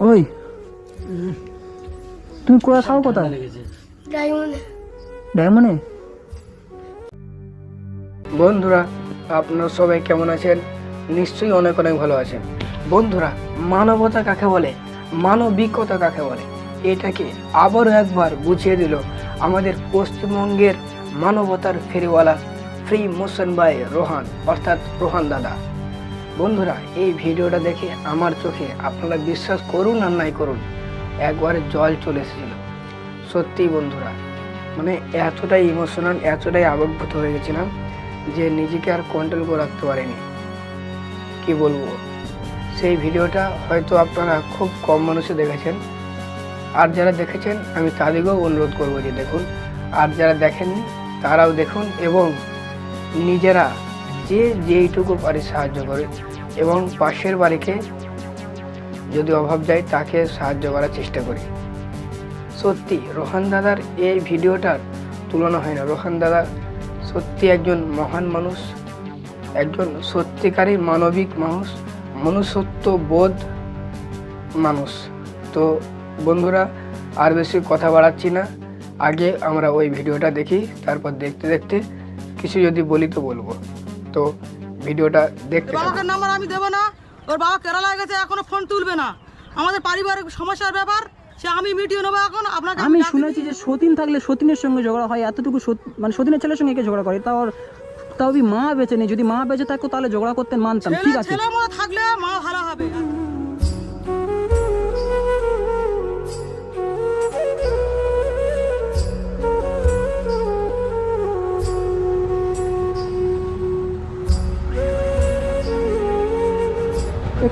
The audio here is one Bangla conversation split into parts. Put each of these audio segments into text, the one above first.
ওই। তুমি কোথায়? থাকো কোথায় ডায়মন্ড। ডায়মন্ডে? বন্ধুরা আপনারা সবাই কেমন আছেন? নিশ্চয়ই অনেক অনেক ভালো আছেন। বন্ধুরা মানবতা কাকে বলে? মানবিকতা কাকে বলে? এটাকে আবারও একবার বুঝিয়ে দিল আমাদের পশ্চিমবঙ্গের মানবতার ফেরিওয়ালা ফ্রি মোশন বাই রোহান অর্থাৎ রোহান দাদা। বন্ধুরা, এই ভিডিওটা দেখে আমার চোখে আপনারা বিশ্বাস করুন আর নাই করুন, একবারে জল চলে এসেছিল। সত্যি বন্ধুরা মানে এতটাই ইমোশনাল এতটাই আবেগভূত হয়ে গেছিলাম যে নিজেকে আর কন্ট্রোল করে রাখতে পারিনি। কি বলব? সেই ভিডিওটা হয়তো আপনারা খুব কম মানুষে দেখেছেন। আর যারা দেখেছেন, আমি তাদেরকেও অনুরোধ করব যে দেখুন। আর যারা দেখেননি, তারাও দেখুন এবং নিজেরা যে যেইটুকু পারে সাহায্য করে এবং পাশের বাড়িকে যদি অভাব যায় তাকে সাহায্য করার চেষ্টা করি। সত্যি, রোহান দাদার এই ভিডিওটার তুলনা হয় না। রোহান দাদা সত্যি একজন মহান মানুষ, একজন সত্যিকারী মানবিক মানুষ, মনুষ্যত্ব বোধ মানুষ। তো বন্ধুরা, আর বেশি কথা বাড়াচ্ছি না। আগে আমরা ওই ভিডিওটা দেখি, তারপর দেখতে দেখতে কিছু যদি বলি তো বলব। তো ভিডিওটা দেখতে। বাবাকে নাম্বার আমি দেবো না। ওর বাবা কেরালায় গেছে এখনও ফোন তুলবে না। আমাদের পারিবারিক সমস্যার ব্যাপার সে আমি মিটিয়ে নেব এখন আপনাকে আমি শুনেছি যে সতীন থাকলে সতীনের সঙ্গে ঝগড়া হয় এতটুকু সত- মানে সতীনের ছেলের সঙ্গে কে ঝগড়া করে? তাও ওর- তাও মা বেঁচে নেই যদি মা বেঁচে থাকতো তাহলে ঝগড়া করতে মানতাম ঠিক আছে। ছেলে থাকলে মা ভালো হবে।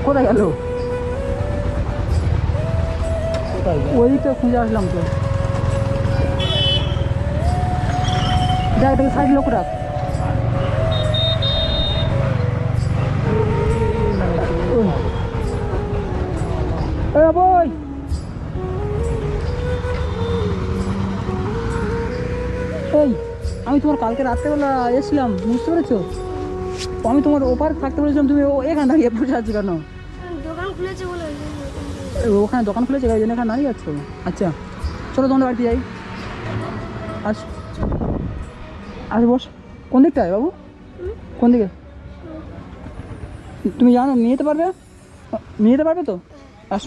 কোথায় গেল? ওই তো খুঁজে আসলাম তো। দেখ দেখ সাইড লোক রাখ। এই আমি তোমার কালকে রাত্রেবেলা এসেছিলাম বুঝতে পেরেছ? আমি তোমার ওপার থাকতে বলেছিলাম তুমি ও এখানে দাঁড়িয়ে বসে আছো কেন? দোকান খুলেছে বলে ওখানে দোকান খুলেছে গাড়ি জন্য এখানে দাঁড়িয়ে আছো? আচ্ছা চলো তোমাদের বাড়িতে যাই। আস আস বস কোন দিকটায় বাবু? কোন দিকে? তুমি জানো নিয়ে যেতে পারবে? নিয়ে যেতে পারবে তো? আস।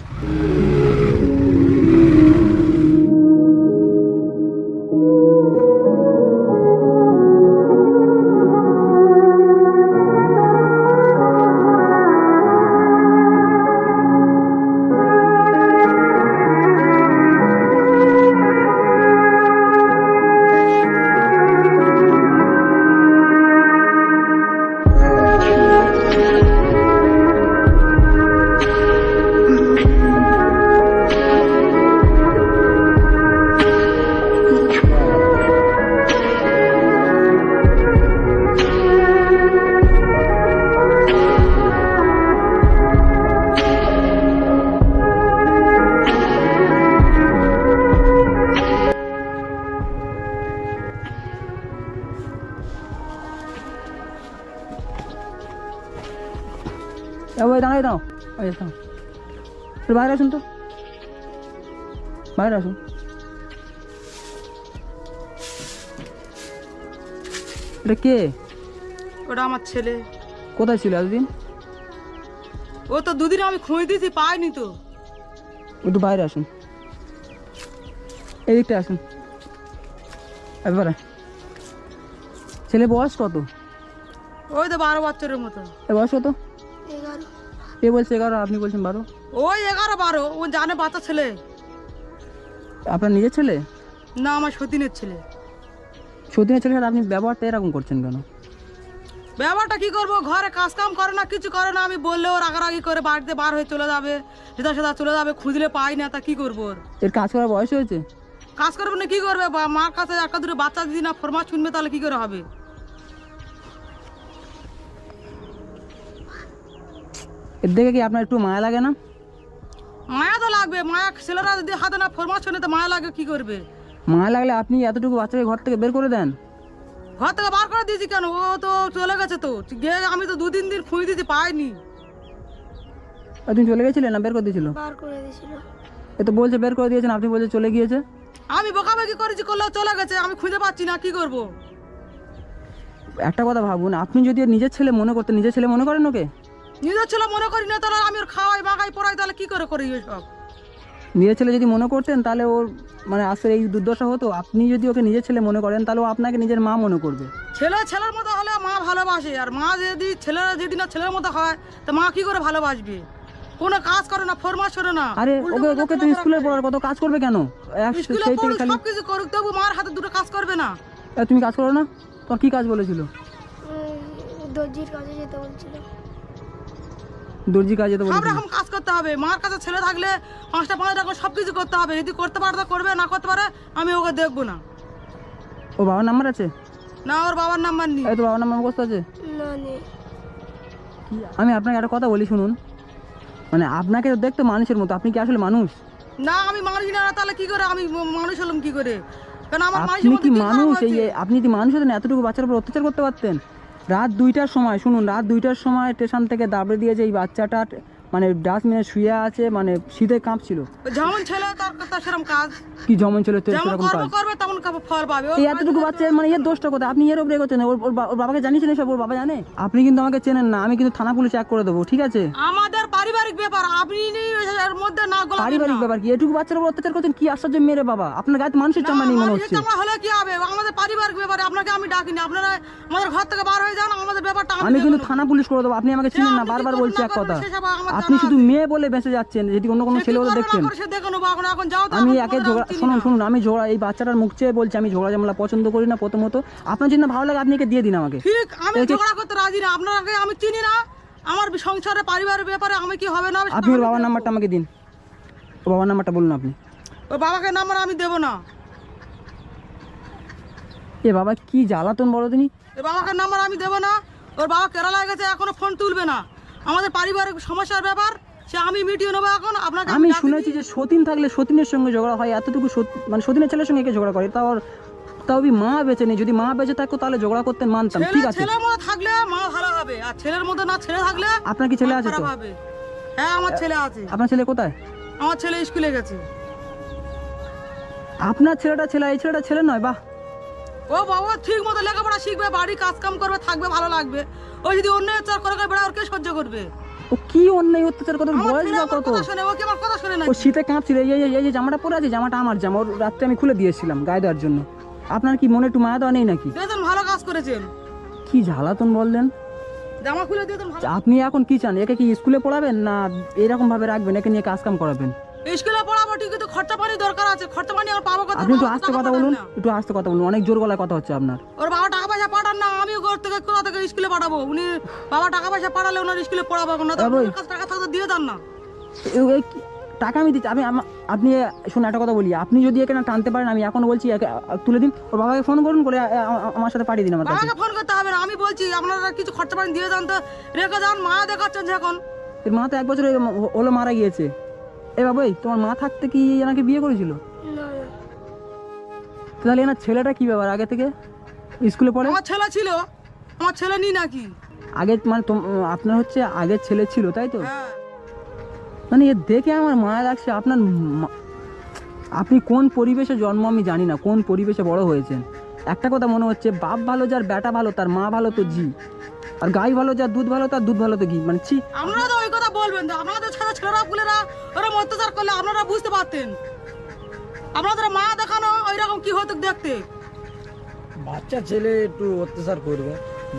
ওই দাঁড়াই দাও ওই দাও বাইরে আসুন তো বাইরে আসুন এটা কে ওটা আমার ছেলে কোথায় ছিল এতদিন ও তো দুদিন আমি খুঁজে দিয়েছি পাইনি তো একটু বাইরে আসুন এদিকটা আসুন এবারে ছেলে বয়স কত ওই তো বারো বছরের মতো বয়স কত এ বলছে এগারো? আপনি বলছেন বারো? ওই এগারো বারো। ও জানে বাচ্চা ছেলে। আপনার নিজের ছেলে? না আমার সতীনের ছেলে। সতীনের সাথে আপনি ব্যবহারটা এরকম করছেন কেন? ব্যাপারটা কি করব? ঘরে কাজ কাম করে না কিছু করে না। আমি বললেও রাগারাগি করে বাড়িতে বার হয়ে চলে যাবে সেটা সেটা চলে যাবে খুঁজলে পাই না তা কি করব ওর? এর কাজ করার বয়স হয়েছে? কাজ করবে না কি করবে? মার কাছে একটা দুটো বাচ্চা যদি না ফরমাস শুনবে তাহলে কি করে হবে? এর দেখে কি আপনার একটু মায়া লাগে না? মায়া তো লাগবে মায়া ছেলেরা যদি হাতে না ফরমাস শুনে তো মায়া লাগে কি করবে? মায়া লাগলে আপনি এতটুকু বাচ্চাকে ঘর থেকে বের করে দেন? ঘর থেকে বার করে দিয়েছি কেন? ও তো চলে গেছে তো। গিয়ে আমি তো দু তিন দিন খুঁজে দিতে পাইনি। তুমি চলে গেছিলে না বের করে দিয়েছিল? বার করে দিয়েছিল। এ তো বলছে বের করে দিয়েছেন আপনি বলছে চলে গিয়েছে। আমি বোকাবাকি করেছি করলেও চলে গেছে আমি খুঁজে পাচ্ছি না কি করব? একটা কথা ভাবুন আপনি যদি নিজের ছেলে মনে করতেন নিজের ছেলে মনে করেন ওকে? নিজের ছেলে মনে করি না তাহলে আমি ওর খাওয়াই বাগাই পড়াই তাহলে কি করে করি সব নিজের ছেলে যদি মনে করতেন তাহলে ওর মানে আসলে এই দুর্দশা হতো। আপনি যদি ওকে নিজের ছেলে মনে করেন তাহলে ও আপনাকে নিজের মা মনে করবে। ছেলে ছেলের মতো হলে মা ভালোবাসে আর মা যদি ছেলেরা যদি না ছেলের মতো হয় তা মা কি করে ভালোবাসবে? কোনো কাজ করে না ফরমাস করে না। আরে ওকে ওকে তো চলাফেরা স্কুলে পড়ার কত কাজ করবে কেন? স্কুলে সেই থেকে পড়ুক খালি সব কিছু করুক তবু মার হাতে দুটো কাজ করবে না। এ, তুমি কাজ করো না? তোমার কি কাজ বলেছিল? দর্জির কাছে যেতে বলছিল। দর্জি কাজে তো সব রকম কাজ করতে হবে। মার কাছে ছেলে থাকলে পাঁচটা পাঁচ রকম সব কিছু করতে হবে। যদি করতে পারে তো করবে না করতে পারে আমি ওকে দেখব না। ও বাবার নাম্বার আছে? না ওর বাবার নাম্বার নেই। এই তো বাবার নাম্বার মুখস্থ আছে? না নেই। আমি আপনাকে একটা কথা বলি শুনুন। মানে আপনাকে তো দেখতে মানুষের মতো। আপনি কি আসলে মানুষ? না আমি মানুষ না তাহলে কি করে? আমি মানুষ হলাম কি করে? কারণ আমার কি কি মানুষ? এই আপনি যদি মানুষ হতেন এতটুকু বাচ্চার উপর অত্যাচার করতে পারতেন। রাত দুইটার সময় শুনুন রাত দুইটার সময় স্টেশন থেকে দাবড়ে দিয়েছে এই বাচ্চাটা মানে ডাস্টবিনে শুয়ে আছে মানে শীতে কাঁপছিল। যেমন ছেলে তার সেরকম কাজ। কি জমন ছিল তো যেমন সেরকম কাজ। করবে তেমন ফল পাবে। এই এতটুকু বাচ্চা মানে এর দোষটা কোথায়? আপনি এর উপরে করছেন ওর ওর বাবাকে জানিয়েছেন সব ওর বাবা জানে? আপনি কিন্তু আমাকে চেনেন না আমি কিন্তু থানা পুলিশ এক করে দেবো ঠিক আছে? আমাদের পারিবারিক ব্যাপার আপনি এর মধ্যে না গোলাবেন পারিবারিক ব্যাপার কি? এটুকু বাচ্চার উপর অত্যাচার করছেন কি আশ্চর্য মেরে বাবা? আপনার গায়ে মানুষের চামড়া নেই মনে হচ্ছে। চামড়া হলে কি হবে? আমাদের পারিবারিক ব্যাপারে আপনাকে আমি ডাকিনি। আপনারা আমাদের ঘর থেকে বার হয়ে যান আমাদের ব্যাপারটা আমি কিন্তু থানা পুলিশ করে দেবো আপনি আমাকে চিনেন না বারবার বলছি এক কথা। আপনি শুধু মেয়ে বলে বেঁচে যাচ্ছেন যদি অন্য কোনো ছেলে হলে করবে না দেখতেন করে সে দেখে নেব এখন এখন যাও তো আমি একে ঝগড়া শুনুন শুনুন আমি ঝগড়া এই বাচ্চাটার মুখ চেয়ে বলছি আমি ঝগড়া ঝামেলা পছন্দ করি না প্রথমত। আপনার জন্য ভালো লাগে আপনি একে দিয়ে দিন আমাকে। ঠিক আমি ঝগড়া করতে রাজি না আপনাকে আমি চিনি না। আমার সংসারে পারিবারিক ব্যাপারে আমি কি হবে না আপনি বাবার নাম্বারটা আমাকে দিন। ও বাবার নাম্বারটা বলুন আপনি। ওর বাবাকে নাম্বার আমি দেবো না। এ বাবা কি জ্বালাতন বলো তিনি। ওর বাবাকে নাম্বার আমি দেবো না। ওর বাবা কেরালায় গেছে এখনও ফোন তুলবে না। আমাদের পারিবারিক সমস্যার ব্যাপার সে আমি মিটিয়ে নেব এখন আপনাকে আমি শুনেছি যে সতীন থাকলে সতীনের সঙ্গে ঝগড়া হয় এতটুকু মানে সতীনের ছেলের সঙ্গে একে ঝগড়া করে? তাও তাও মা বেঁচে নেই যদি মা বেঁচে থাকতো তাহলে ঝগড়া করতেন মানতাম ঠিক আছে। ছেলের মধ্যে থাকলে মা ভালো হবে আর ছেলের মধ্যে না ছেলে থাকলে আপনার কি ছেলে আছে তো? হ্যাঁ আমার ছেলে আছে। আপনার ছেলে কোথায়? আমার ছেলে স্কুলে গেছে। আপনার ছেলেটা ছেলে এই ছেলেটা ছেলে নয় বাহ। ও বাবা ঠিক মতো লেখাপড়া শিখবে বাড়ি কাজ কাম করবে থাকবে ভালো লাগবে। ও যদি অন্য চার করে করে বেড়া ওর কে সহ্য করবে? ও কি অন্যায় অত্যাচার আমার বয়স বা কত? ও কি আমার কথা শোনে না ও শীতে কাঁপছিল এই এই- এই যে জামাটা পরে আছে জামাটা আমার জামা ওর রাত্রে আমি খুলে দিয়েছিলাম গায়ে দেওয়ার জন্য। আপনার কি মনে একটু মায়া দেওয়া নেই নাকি? ভালো কাজ করেছেন। কি জ্বালাতন বললেন? জামা খুলে দিয়ে আপনি এখন কি চান? একে কি স্কুলে পড়াবেন না এরকম ভাবে রাখবেন একে নিয়ে কাজ কাম করাবেন? স্কুলে খরচা পানি দরকার আছে খরচা পানি আমার পাবো কথা আপনি একটু আস্তে কথা বলুন একটু আস্তে কথা বলুন অনেক জোর গলায় কথা হচ্ছে আপনার। ওর বাবা টাকা পয়সা পাঠান না আমি ঘর থেকে কোথা থেকে স্কুলে পাঠাবো? উনি বাবা টাকা পয়সা পাঠালে ওনার স্কুলে পড়াবো না তো বাবু। আপনার কাছে টাকা থাকতে দিয়ে দেন না। টাকা আমি দিচ্ছি আমি আপনি একটা কথা বলি আপনি যদি একে না টানতে পারেন আমি এখন বলছি তুলে দিন ওর বাবাকে ফোন করুন করে আমার সাথে পাঠিয়ে দিন আমার বাবাকে ফোন করতে হবে না আমি বলছি আপনারা কিছু খরচা পানি দিয়ে দেন তো রেখে যান মা দেখাচ্ছেন এখন মা তো এক বছর হলো মারা গিয়েছে। এ বাবু এই, তোমার মা থাকতে কি এনাকে বিয়ে করেছিল? না। না তো তাহলে এনার ছেলেটা কি ব্যাপার আগে থেকে? স্কুলে পড়ে? আমার ছেলে ছিল। আমার ছেলে নি নাকি? আগে মানে আপনার হচ্ছে আগের ছেলে ছিল তাই তো? হ্যাঁ। মানে এ দেখে আমার মায়া লাগছে আপনার আপনি কোন পরিবেশে জন্ম আমি জানি না কোন পরিবেশে বড় হয়েছেন। একটা কথা মনে হচ্ছে বাপ ভালো যার বেটা ভালো তার মা ভালো তো জি। আর গাই ভালো যার দুধ ভালো তার দুধ ভালো তো ঘি। মানে ছি। আপনারা তো ওই কথা বলবেন তো আপনাদের ছেলে ছেলেরা পুলেরা ওরকম অত্যাচার করলে আপনারা বুঝতে পারতেন। আপনাদের মা দেখানো ওই রকম কি হতো দেখতে? বাচ্চা ছেলে একটু অত্যাচার করবে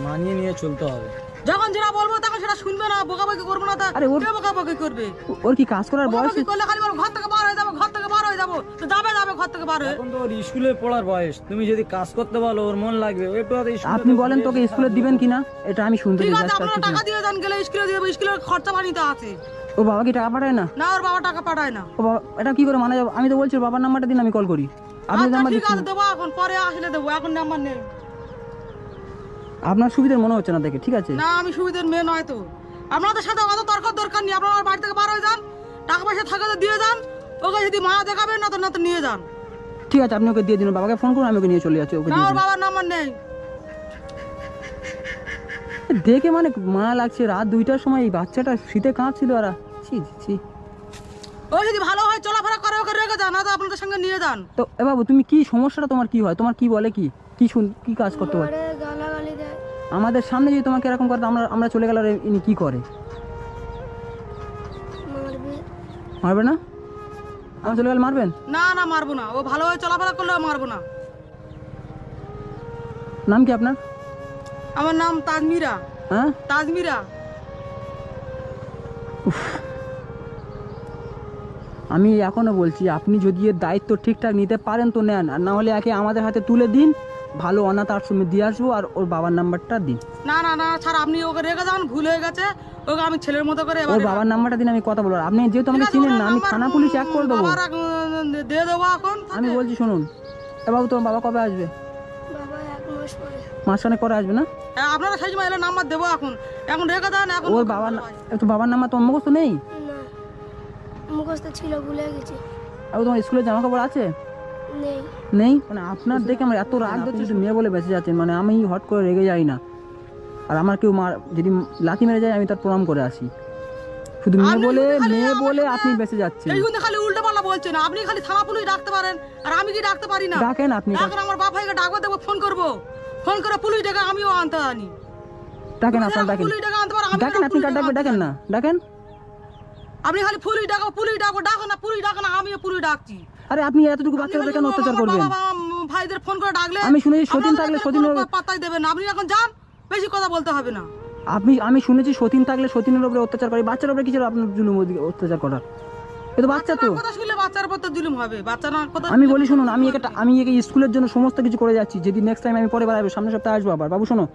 মানিয়ে নিয়ে চলতে হবে। যখন যেটা বলব তখন সেটা শুনবে না বোকাবাকি করব না তা আরে ওর- বোকাবাকি করবে? ওর কি কাজ করার বয়স করলে খালি বলব ঘর থেকে বার হয়ে যাব ঘর থেকে বার হয়ে যাব তো যাবে যাবে ঘর থেকে বার হয়ে। এখন তো ওর স্কুলে পড়ার বয়স তুমি যদি কাজ করতে বলো ওর মন লাগবে। আপনি বলেন তোকে স্কুলে দিবেন কিনা? এটা আমি শুনতে ঠিক চাই আছে আপনারা টাকা। দিয়ে যান গেলে স্কুলে দিয়ে স্কুলের খরচা পানিতে আছে। ও বাবা কি টাকা পাঠায় না? না ওর বাবা টাকা পাঠায় না। ও বাবা এটা কি করে মানা যাবে? আমি তো বলছি বাবার নাম্বারটা দিন আমি কল করি। আপনি আচ্ছা নাম্বার ঠিক আছে দেবো এখন পরে আসলে দেবো এখন নাম্বার নেই। আপনার সুবিধার মনে হচ্ছে না দেখে ঠিক আছে? না আমি সুবিধার মেয়ে নয় তো। আপনাদের সাথে অত তর্ক দরকার নেই আপনারা বাড়ি থেকে বার হয়ে যান টাকা পয়সা থাকে তো দিয়ে যান ওকে যদি মা দেখাবেন না তো না তো নিয়ে যান। ঠিক আছে আপনি ওকে দিয়ে দিন বাবাকে ফোন করুন আমি ওকে নিয়ে চলে যাচ্ছি ওকে না ওর বাবার নাম্বার নেই। দেখে মানে মা লাগছে রাত দুইটার সময় এই বাচ্চাটা শীতে কাঁপছিল আর ছি ছি, ও যদি ভালো হয় চলাফেরা করে ওকে রেখে যান না তো আপনাদের সঙ্গে নিয়ে যান। তো এ বাবু তুমি কি সমস্যাটা তোমার কি হয়? তোমার কি বলে কি? কি শুন কি কাজ করতে পারে আমাদের সামনে যদি তোমাকে এরকম করে আমরা আমরা চলে গেলে ইনি কি করে? মারবে। না? আমরা চলে গেলে মারবেন? না না মারবো না। ও ভালো হয়ে চলাফেরা করলে মারবো না। নাম কি আপনার? আমার নাম তাজমিরা। হ্যাঁ? তাজমিরা। আমি এখনও বলছি আপনি যদি এর দায়িত্ব ঠিকঠাক নিতে পারেন তো নেন। আর না হলে একে আমাদের হাতে তুলে দিন। ভালো অনাথ আশ্রমে দিয়ে আসব আর ওর বাবার নাম্বারটা দিন। না না না ছাড় আপনি ওকে রেখে যান ভুল হয়ে গেছে। ওকে আমি ছেলের মতো করে ওর বাবার নাম্বারটা দিন আমি কথা বলব। আপনি যেহেতু আমাকে চিনেন না আমি থানা পুলিশ এক করে দেবো। দিয়ে দেবো এখন আমি বলছি শুনুন। এ বাবু তোমার বাবা কবে আসবে? বাবা এক পরে। মাসখানে করে আসবে না? আপনারা সেই সময় এলে নাম্বার দেবো এখন। এখন রেখে দেন এখন ওর বাবার একটু বাবার নাম্বার তোমার মুখস্থ নেই? না মুখস্থ ছিল ভুলে গেছি। আর তোমার স্কুলে জামা কাপড় আছে? নেই। নেই? মানে আপনার দেখে আমার এত রাগ হচ্ছে মেয়ে বলে বেঁচে যাচ্ছেন মানে আমি হট করে রেগে যাই না। আর আমার কেউ মার যদি লাথি মেরে যায় আমি তার প্রণাম করে আসি। শুধু মেয়ে আপনি বলে মেয়ে বলে আপনি বেঁচে যাচ্ছেন। এই জন্য খালি উল্টো পাল্টা বলছেন। আপনি খালি থানা পুলিশ ডাকতে পারেন আর আমি কি ডাকতে পারি না? ডাকেন আপনি। এখন আমার বাপ ভাইকে ডাকবো দেবো ফোন করব। ফোন করে পুলিশ ডেকে আমিও আনতে আনি। ডাকেন আপনার ডাকেন। পুলিশ ডেকে আনতে পারো ডাকেন আপনি কার ডেকে ডাকবে ডাকেন না। ডাকেন। আপনি খালি পুলিশ ডাকো পুলিশ ডাকো ডাকো না পুলিশ ডাকো না আমিও পুলিশ ডাকছি। আরে আপনি এতটুকু বাচ্চাদের কেন অত্যাচার করবেন। ভাইদের ফোন করে ডাকলে আমি শুনেছি সতীন থাকলে সতীন কোনো পাত্তাই দেবেন না। আপনি এখন যান বেশি কথা বলতে হবে না। আপনি আমি শুনেছি সতীন থাকলে সতীনের উপরে অত্যাচার করে বাচ্চার উপরে কিছু আপনার জুলুম অত্যাচার করার? এ তো বাচ্চা তো। বাচ্চার কথা শুনলে বাচ্চার উপর তো জুলুম হবে। বাচ্চা না কথা আমি বলি শুনুন আমি একে আমি একে স্কুলের জন্য সমস্ত কিছু করে যাচ্ছি। যদি নেক্সট টাইম আমি পরে বার আসব সামনের সপ্তাহে আসব আবার। বাবু শোনো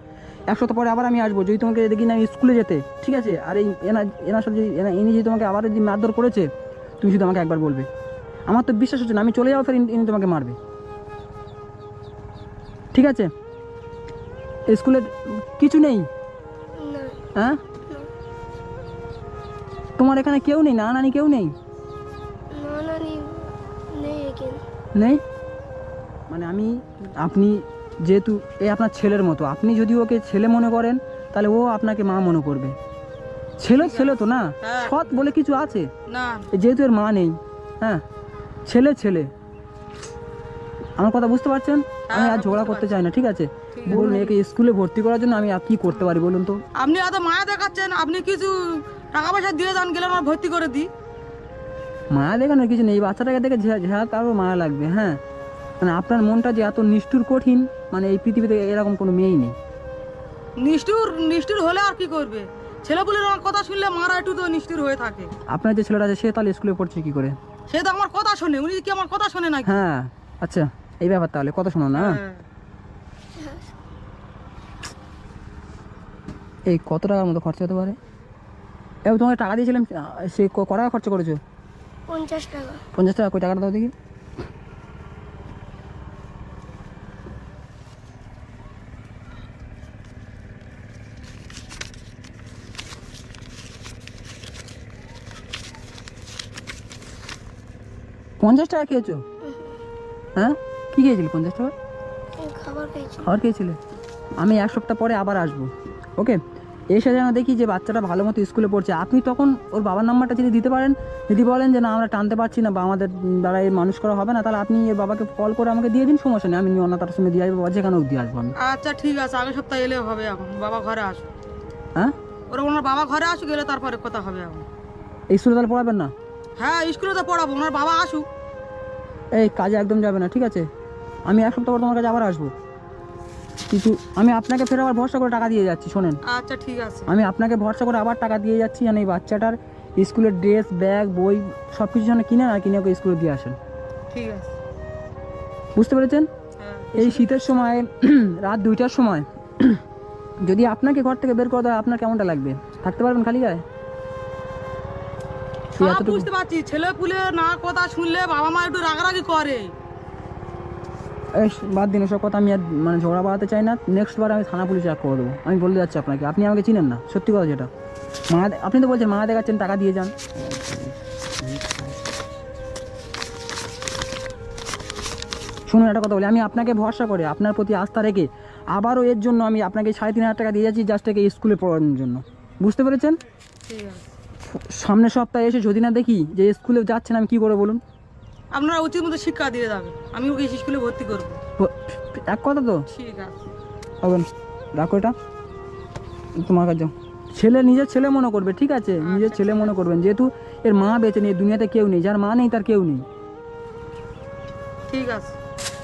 এক সপ্তাহ পরে আবার আমি আসব। যদি তোমাকে দেখি না আমি স্কুলে যেতে ঠিক আছে? আর এই এনা এনার সাথে যদি এনা- ইনি যদি তোমাকে আবার যদি মারধর করেছে তুমি শুধু আমাকে একবার বলবে। আমার তো বিশ্বাস হচ্ছে না আমি চলে যাব ফের ইনি- তোমাকে মারবে। ঠিক আছে? স্কুলে কিছু নেই? না। হ্যাঁ? তোমার এখানে কেউ নেই? না নানি কেউ নেই? নেই? মানে আমি আপনি যেহেতু এ আপনার ছেলের মতো আপনি যদি ওকে ছেলে মনে করেন তাহলে ও আপনাকে মা মনে করবে। ছেলে ছেলে তো না? হ্যাঁ। সৎ বলে কিছু আছে? যেহেতু এর মা নেই হ্যাঁ? ছেলে ছেলে। আমার কথা বুঝতে পারছেন? আমি আর হ্যাঁ, ঝগড়া করতে চাই না ঠিক আছে। বলুন একে স্কুলে ভর্তি করার জন্য আমি আর কি করতে পারি বলুন তো? আপনি এত মায়া দেখাচ্ছেন আপনি কিছু টাকা পয়সা দিয়ে যান গেলে আমার ভর্তি করে দিই। মায়া দেখানোর কিছু নেই এই বাচ্চাটাকে দেখে ঝা কারও মায়া লাগবে হ্যাঁ? মানে আপনার মনটা যে এত নিষ্ঠুর কঠিন মানে এই পৃথিবীতে এরকম কোনো মেয়েই নেই। নিষ্ঠুর নিষ্ঠুর হলে আর কি করবে? ছেলেপুলের আমার কথা শুনলে মারা একটু তো নিষ্ঠুর হয়ে থাকে। আপনার যে ছেলেটা আছে সে তাহলে স্কুলে পড়ছে কি করে? সে তো আমার কথা শোনে উনি কি আমার কথা শোনে না হ্যাঁ আচ্ছা এই ব্যাপার তাহলে কথা শোনো না। হ্যাঁ। এই কত টাকার মতো খরচা হতে পারে? এবার তোমাকে টাকা দিয়েছিলাম সে ক টাকা খরচা করেছ? পঞ্চাশ টাকা। পঞ্চাশ টাকা কই টাকাটা দাও দেখি। পঞ্চাশ টাকা খেয়েছো? হ্যাঁ? কি খেয়েছিলে পঞ্চাশ টাকা? খাবার খেয়েছিলে? আমি এক সপ্তাহ পরে আবার আসব। ওকে? এসে যেন দেখি যে বাচ্চাটা ভালো মতো স্কুলে পড়ছে। আপনি তখন ওর বাবার নাম্বারটা যদি দিতে পারেন যদি বলেন যে না আমরা টানতে পারছি না বা আমাদের দ্বারা এর মানুষ করা হবে না তাহলে আপনি এর বাবাকে কল করে আমাকে দিয়ে দিন সমস্যা নেই। আমি নিয়ে অন্য তার সঙ্গে দিয়ে আসব বা যেখানে দিয়ে আসব আমি? আচ্ছা ঠিক আছে। আগের সপ্তাহে এলে হবে এখন। বাবা ঘরে আসুক। হ্যাঁ? ওরা ওনার বাবা ঘরে আসুক এলে তারপরে কথা হবে এখন। এই স্কুলে তাহলে পড়াবেন না? হ্যাঁ স্কুলে তো পড়াবো। ওনার বাবা আসুক। এই কাজে একদম যাবে না ঠিক আছে? আমি এক সপ্তাহ পর তোমার কাছে আবার আসব। কিছু আমি আপনাকে ফের আবার ভরসা করে টাকা দিয়ে যাচ্ছি শোনেন। আচ্ছা ঠিক আছে। আমি আপনাকে ভরসা করে আবার টাকা দিয়ে যাচ্ছি যেন এই বাচ্চাটার স্কুলের ড্রেস ব্যাগ বই সব কিছু যেন কিনে আর কিনে ওকে স্কুলে দিয়ে আসেন। ঠিক আছে। বুঝতে পেরেছেন? হ্যাঁ এই শীতের সময় রাত দুইটার সময় যদি আপনাকে ঘর থেকে বের করে দেয় আপনার কেমনটা লাগবে? থাকতে পারবেন খালি গায়ে? বুঝতে পারছি ছেলে পুলে না কথা শুনলে বাবা মা একটু রাগারাগি করে। বাদ দিন ওসব কথা আমি আর মানে ঝগড়া বাড়াতে চাই না। নেক্সট বার আমি থানা পুলিশে করে দেবো। আমি বলে যাচ্ছি আপনাকে আপনি আমাকে চিনেন না সত্যি কথা যেটা। মা আপনি তো বলছেন মা দেখাচ্ছেন টাকা দিয়ে যান। শুনুন একটা কথা বলি আমি আপনাকে ভরসা করে আপনার প্রতি আস্থা রেখে আবারও এর জন্য আমি আপনাকে সাড়ে তিন হাজার টাকা দিয়ে যাচ্ছি জাস্ট একে স্কুলে পড়ানোর জন্য। বুঝতে পেরেছেন? সামনের সপ্তাহে এসে যদি না দেখি যে স্কুলে যাচ্ছেন আমি কি করে বলুন? আপনারা উচিত মতো শিক্ষা দিয়ে যাবে আমি ওকে স্কুলে ভর্তি করব। এক কথা তো? ঠিক আছে। রাখো এটা। তোমার কাছে ছেলে নিজের ছেলে মনে করবে ঠিক আছে? নিজের ছেলে মনে করবেন। যেহেতু এর মা বেঁচে নেই দুনিয়াতে কেউ নেই যার মা নেই তার কেউ নেই। ঠিক আছে।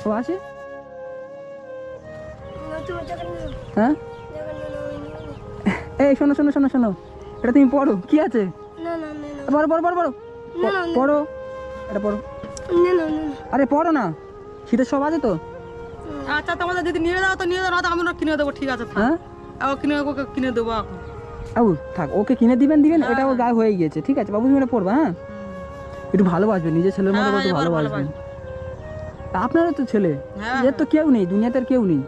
ও আসে তুমি হ্যাঁ। এই শোনো শোনো শোনো শোনো। এটা তুমি পড়ো। কি আছে? পড়ো পড়ো পড়ো পড়ো। পড়ো। এটা পড়ো। আরে পড়ো না। শীতের সব আছে তো? আচ্ছা তোমাদের যদি নিয়ে দাও তো নিয়ে দাও না তো আমি কিনে দেবো ঠিক আছে হ্যাঁ? ও কিনে ওকে কিনে দেবো এখন। বাবু থাক ওকে কিনে দিবেন দিবেন এটা ওর গায়ে হয়ে গিয়েছে ঠিক আছে বাবু তুমি এটা পড়বা হ্যাঁ? একটু ভালোবাসবে নিজের ছেলের মতো হ্যাঁ, একটু এবার ভালোবাসবেন আপনারও তো ছেলে হ্যাঁ, এর তো কেউ নেই দুনিয়াতে আর কেউ নেই।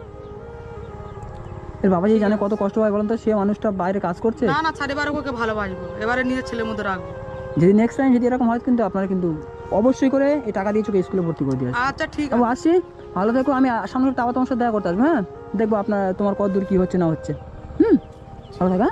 এর বাবা যে জানে কত কষ্ট হয় বলেন তো সে মানুষটা বাইরে কাজ করছে? না না ছাড় এবারে ওকে ভালোবাসবো এবারে নিজের ছেলের মতো রাখব। যদি নেক্সট টাইম যদি এরকম হয় কিন্তু আপনারা কিন্তু অবশ্যই করে এই টাকা দিয়ে চোখে স্কুলে ভর্তি করে দিয়ে আচ্ছা ঠিক আছে। আসি ভালো থেকো আমি সামনে আবার তোমার সাথে দেখা করতে আসব হ্যাঁ? দেখব আপনার তোমার কত দূর কী হচ্ছে না হচ্ছে। হুম? ভালো থাকা